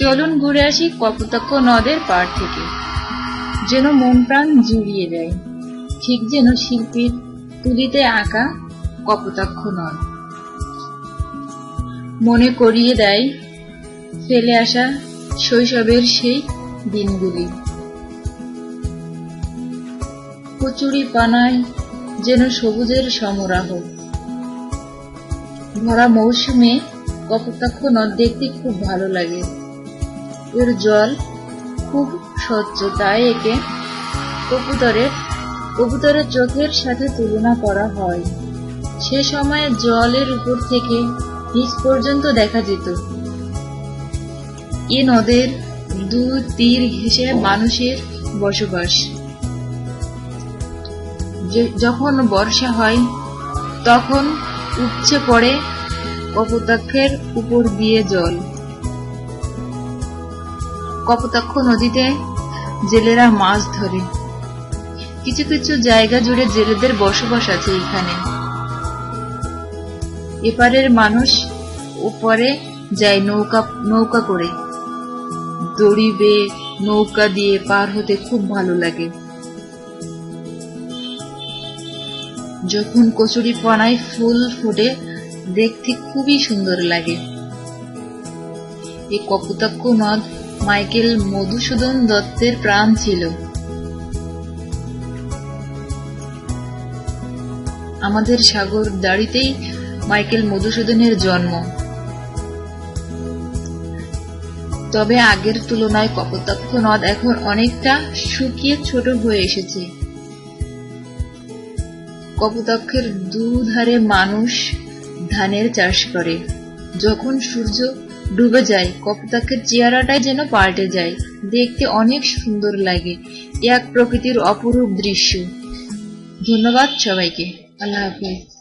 চলুন ঘুরে আসি কপোতাক্ষ নদের পাড় থেকে। যেন মন প্রাণ জুড়িয়ে দেয়। ঠিক যেন শিল্পীর তুলিতে আঁকা কপোতাক্ষ নদ। মনে করিয়ে দেয় ফেলে আসা শৈশবের সেই দিনগুলি। কচুরি পানায় যেন সবুজের সমরাহ। ভরা মৌসুমে কপোতাক্ষ নদ দেখতে খুব ভালো লাগে। জল খুব স্বচ্ছ। তাই একে কবুতরের কবুতরের চোখের সাথে তুলনা করা হয়। সে সময়ে জলের উপর থেকে নিচ পর্যন্ত দেখা যেত। এ নদের দু তীর ঘেঁষে মানুষের বসবাস। যখন বর্ষা হয়, তখন উপচে পড়ে কপোতাক্ষের উপর দিয়ে জল। কপোতাক্ষ নদীতে জেলেরা মাছ ধরে। কিছু কিছু জায়গা জুড়ে জেলেদের বসবাস আছে এখানে। এপারের মানুষ ওপরে যায় নৌকা নৌকা করে। দড়ি বেয়ে নৌকা দিয়ে পার হতে খুব ভালো লাগে। যখন কচুরি পানায় ফুল ফোটে, দেখতে খুবই সুন্দর লাগে। এই কপোতাক্ষ নদ মাইকেল মধুসূদন দত্তের প্রাণ ছিল। আমাদের সাগর দাড়িতেই মাইকেল মধুসূদনের জন্ম। তবে আগের তুলনায় কপোতাক্ষ নদ এখন অনেকটা শুকিয়ে ছোট হয়ে এসেছে। কপোতাক্ষের দুধারে মানুষ ধানের চাষ করে। যখন সূর্য ডুবে যায়। কপোতাক্ষের চেহারাটাই যেন পাল্টে যায়। দেখতে অনেক সুন্দর লাগে। এক প্রকৃতির অপরূপ দৃশ্য। ধন্যবাদ সবাইকে। আল্লাহ হাফিজ।